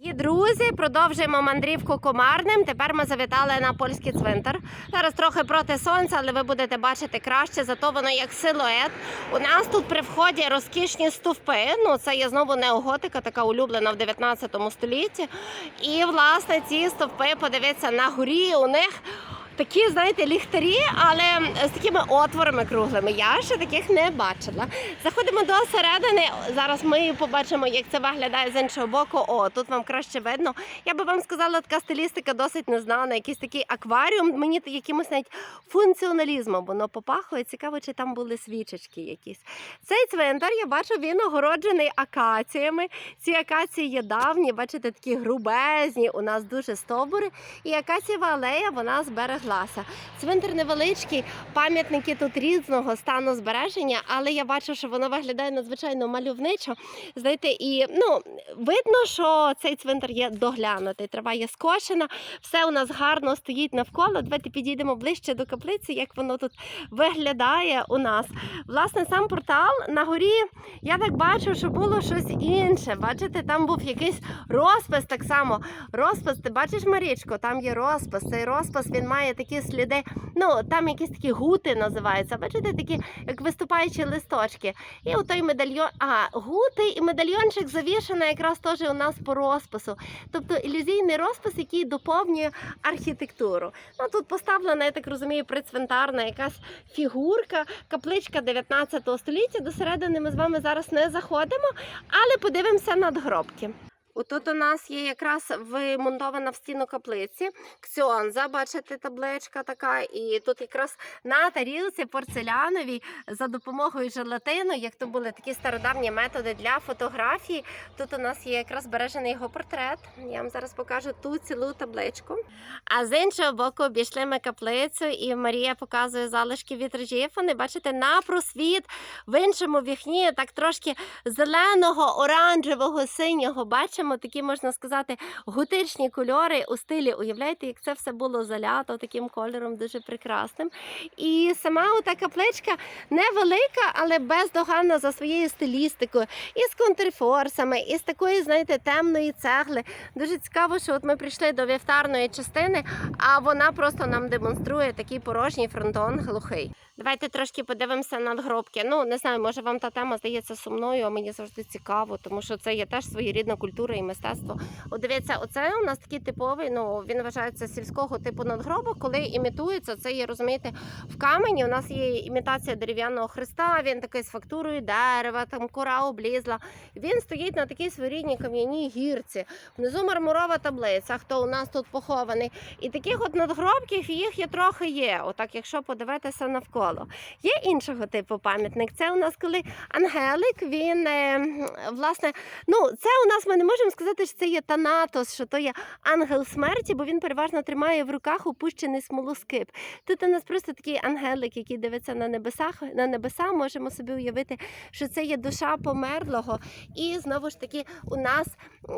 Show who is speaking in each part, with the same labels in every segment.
Speaker 1: І друзі, продовжуємо мандрівку комарним. Тепер ми завітали на польський цвинтар. Зараз трохи проти сонця, але ви будете бачити краще, зато воно як силует. У нас тут при вході розкішні стовпи. Ну це є знову неоготика, така улюблена в 19 столітті. І власне ці стовпи, подивіться на горі. У них такі, знаєте, ліхтарі, але з такими отворами круглими. Я ще таких не бачила. Заходимо до середини. Зараз ми побачимо, як це виглядає з іншого боку. О, тут вам краще видно. Я би вам сказала, така стилістика досить незнана. Якийсь такий акваріум. Мені якимось навіть функціоналізмом воно попахує. Цікаво, чи там були свічечки якісь. Цей цвинтар, я бачу, він огороджений акаціями. Ці акації є давні, бачите, такі грубезні. У нас дуже стовбури. І акацієва алея вона збереглася. Цвинтар невеличкий, пам'ятники тут різного стану збереження, але я бачу, що воно виглядає надзвичайно мальовничо. Знаєте, і ну видно, що цей цвинтар є доглянутий. Трава є скошена, все у нас гарно стоїть навколо. Давайте підійдемо ближче до каплиці, як воно тут виглядає у нас. Власне, сам портал на горі. Я так бачу, що було щось інше. Бачите, там був якийсь розпис так само. Розпис, ти бачиш, Марічко, там є розпис. Цей розпис він має такі сліди. Ну там якісь такі гути називаються. Бачите, такі як виступаючі листочки. І у той медальйон, а гути і медальйончик завішено якраз теж у нас по розпису. Тобто ілюзійний розпис, який доповнює архітектуру. Ну тут поставлена, я так розумію, прицвинтарна якась фігурка, капличка 19 століття. До середини ми з вами зараз не заходимо, але подивимося надгробки. Отут у нас є якраз вмонтована в стіну каплиці ксьонза, бачите, табличка така, і тут якраз на тарілці порцеляновій за допомогою желатину, як то були такі стародавні методи для фотографії. Тут у нас є якраз збережений його портрет. Я вам зараз покажу ту цілу табличку. А з іншого боку обійшли ми каплицю, і Марія показує залишки вітражів. Вони бачите на просвіт в іншому вікні, так трошки зеленого, оранжевого, синього. Бачимо такі, можна сказати, готичні кольори у стилі. Уявляєте, як це все було залято таким кольором, дуже прекрасним. І сама ота капличка невелика, але бездоганна за своєю стилістикою, і з контрфорсами, і з такої, знаєте, темної цегли. Дуже цікаво, що от ми прийшли до вівтарної частини, а вона просто нам демонструє такий порожній фронтон глухий. Давайте трошки подивимося надгробки. Ну не знаю, може вам та тема здається сумною, а мені завжди цікаво, тому що це є теж своєрідна культура і мистецтво. От дивіться, оце у нас такий типовий. Ну він вважається сільського типу надгробок, коли імітується це є, розумієте, в камені. У нас є імітація дерев'яного хреста. Він такий з фактурою дерева, там кора облізла. Він стоїть на такій своєрідній кам'яній гірці. Внизу мармурова таблиця. Хто у нас тут похований? І таких от надгробків їх є трохи є. Отак, якщо подивитися навколо. Є іншого типу пам'ятник. Це у нас коли Ангелик, він е, власне, ну це у нас ми не можемо сказати, що це є Танатос, що то є ангел смерті, бо він переважно тримає в руках опущений смолоскип. Тут у нас просто такий ангелик, який дивиться на небесах, на небеса. Можемо собі уявити, що це є душа померлого. І знову ж таки, у нас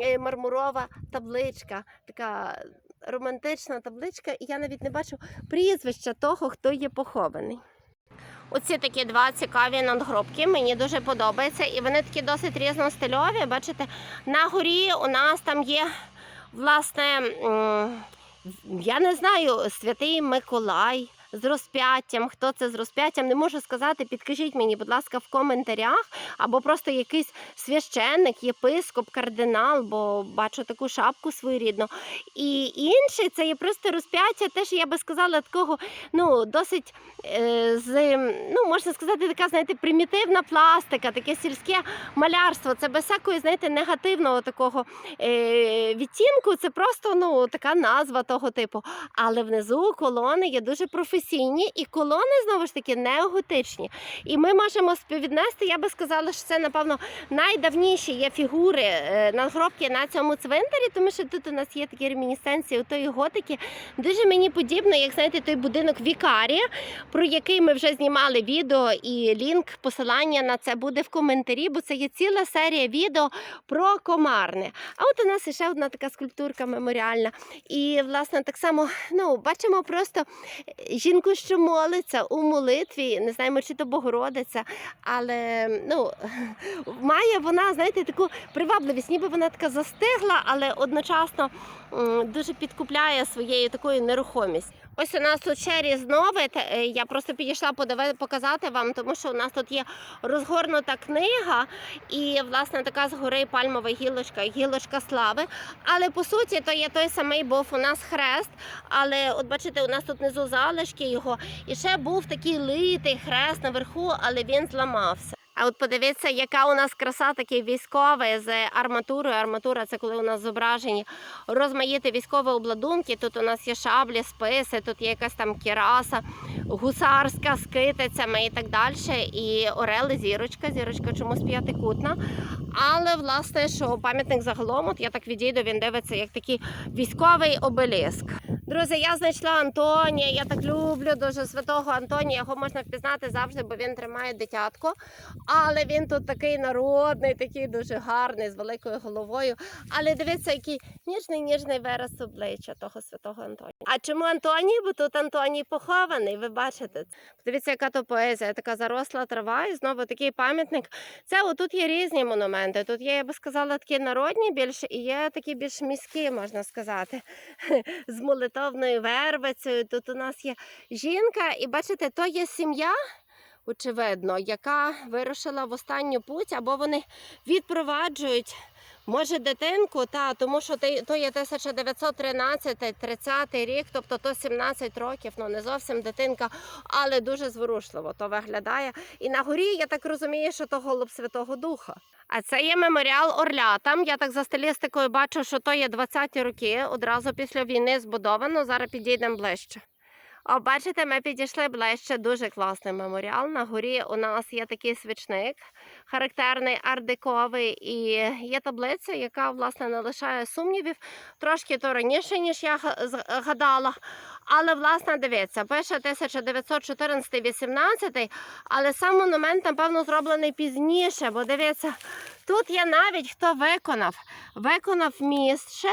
Speaker 1: е, мармурова табличка, така романтична табличка, і я навіть не бачу прізвища того, хто є похований. Оці такі два цікаві надгробки. Мені дуже подобаються. І вони такі досить різностильові. Бачите, на горі у нас там є, власне, я не знаю, святий Миколай. З розп'яттям, хто це з розп'яттям, не можу сказати. Підкажіть мені, будь ласка, в коментарях, або просто якийсь священник, єпископ, кардинал, бо бачу таку шапку своєрідну. І інший це є просто розп'яття, теж я би сказала, такого ну досить е, з ну можна сказати, така знаєте, примітивна пластика, таке сільське малярство. Це без всякої, знаєте, негативного такого е, відтінку. Це просто ну така назва того типу. Але внизу колони є дуже професійні, і колони знову ж таки неоготичні. І ми можемо співвіднести, я би сказала, що це напевно найдавніші є фігури е, надгробки на цьому цвинтарі, тому що тут у нас є такі ремінісценції у тої готики. Дуже мені подібно, як знаєте, той будинок Вікарія, про який ми вже знімали відео, і лінк, посилання на це буде в коментарі, бо це є ціла серія відео про комарне. А от у нас ще одна така скульптурка меморіальна. І, власне, так само ну, бачимо просто жінки. Жінку, що молиться у молитві. Не знаємо, чи то Богородиця, але ну, має вона, знаєте, таку привабливість, ніби вона така застигла, але одночасно дуже підкупляє своєю такою нерухомістю. Ось у нас тут ще різновид. е, Я просто підійшла показати вам, тому що у нас тут є розгорнута книга і власне така згори пальмова гілочка, гілочка слави. Але по суті, то є той самий був у нас хрест. Але от бачите, у нас тут внизу залишки його. І ще був такий литий хрест наверху, але він зламався. А от подивіться, яка у нас краса такий військовий з арматурою. Арматура це коли у нас зображені розмаїти військові обладунки. Тут у нас є шаблі, списи, тут є якась там кіраса, гусарська з китицями і так далі. І орели, зірочка, зірочка чомусь п'ятикутна. Але власне, що пам'ятник загалом, от я так відійду, він дивиться як такий військовий обеліск. Друзі, я знайшла Антонія. Я так люблю дуже святого Антонія. Його можна впізнати завжди, бо він тримає дитятко. Але він тут такий народний, такий дуже гарний, з великою головою. Але дивіться, який ніжний, ніжний вираз обличчя того святого Антонія. А чому Антоній? Бо тут Антоній похований. Ви бачите? Подивіться, яка то поезія, така заросла трава, і знову такий пам'ятник. Це отут є різні монументи. Тут є, я би сказала, такі народні більше, і є такі більш міські, можна сказати, з молитовною вербицею. Тут у нас є жінка, і бачите, то є сім'я. Очевидно, яка вирушила в останню путь, або вони відпроваджують, може, дитинку, та тому що то є 1913-30 рік, тобто то 17 років, ну не зовсім дитинка, але дуже зворушливо то виглядає. І на горі я так розумію, що то голуб Святого Духа. А це є меморіал Орлятам. Я так за стилістикою бачу, що то є 20-ті роки, одразу після війни збудовано. Зараз підійдемо ближче. О, бачите, ми підійшли ближче. Дуже класний меморіал. На горі у нас є такий свічник, характерний ардиковий, і є таблиця, яка власне не лишає сумнівів. Трошки то раніше, ніж я га- з- гадала. Але власне дивіться, пише 1914-18, але сам монумент, напевно, зроблений пізніше, бо дивіться, тут є навіть хто виконав. Виконав міст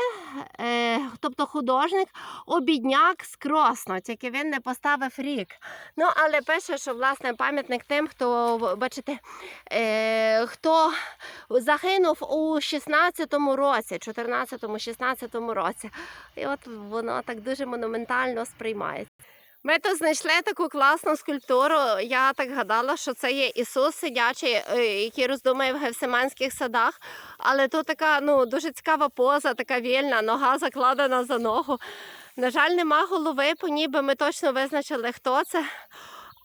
Speaker 1: е, тобто художник, обідняк з Кросно, тільки він не поставив рік. Ну, але пише, що власне пам'ятник тим, хто бачите, е, хто загинув у 16-му році, 14-16 році. І от воно так дуже монументально сприймається. Ми тут знайшли таку класну скульптуру. Я так гадала, що це є Ісус сидячий, е, який роздумує в Гевсиманських садах. Але тут така ну, дуже цікава поза, така вільна, нога закладена за ногу. На жаль, нема голови, по ніби ми точно визначили, хто це.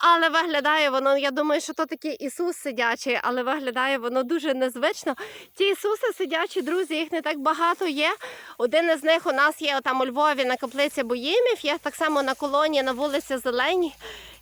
Speaker 1: Але виглядає воно, я думаю, що то такий Ісус сидячий, але виглядає воно дуже незвично. Ті Ісуси сидячі, друзі, їх не так багато є. Один із них у нас є там у Львові на каплиці Боїмів, є так само на колоні на вулиці Зеленій.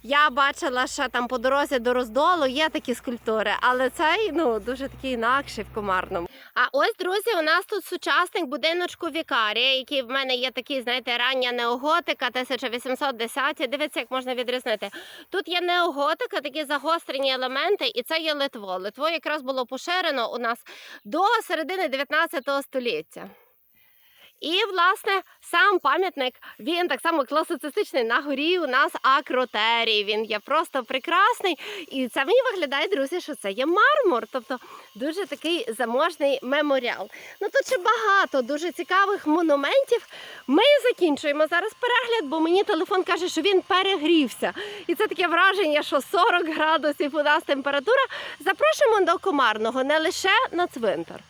Speaker 1: Я бачила ще там по дорозі до роздолу є такі скульптури, але цей ну дуже такий інакший в комарному. А ось, друзі, у нас тут сучасник будиночку Вікарія, який в мене є такий, знаєте, рання неоготика 1810. Дивіться, як можна відрізнити. Тут є неоготика, такі загострені елементи, і це є Литво. Литво якраз було поширено у нас до середини 19 століття. І, власне, сам пам'ятник він так само класицистичний на горі. У нас акротерій. Він є просто прекрасний. І це мені виглядає, друзі, що це є мармур. Тобто дуже такий заможний меморіал. Ну тут ще багато дуже цікавих монументів. Ми закінчуємо зараз перегляд, бо мені телефон каже, що він перегрівся. І це таке враження, що 40 градусів у нас температура. Запрошуємо до комарного не лише на цвинтар.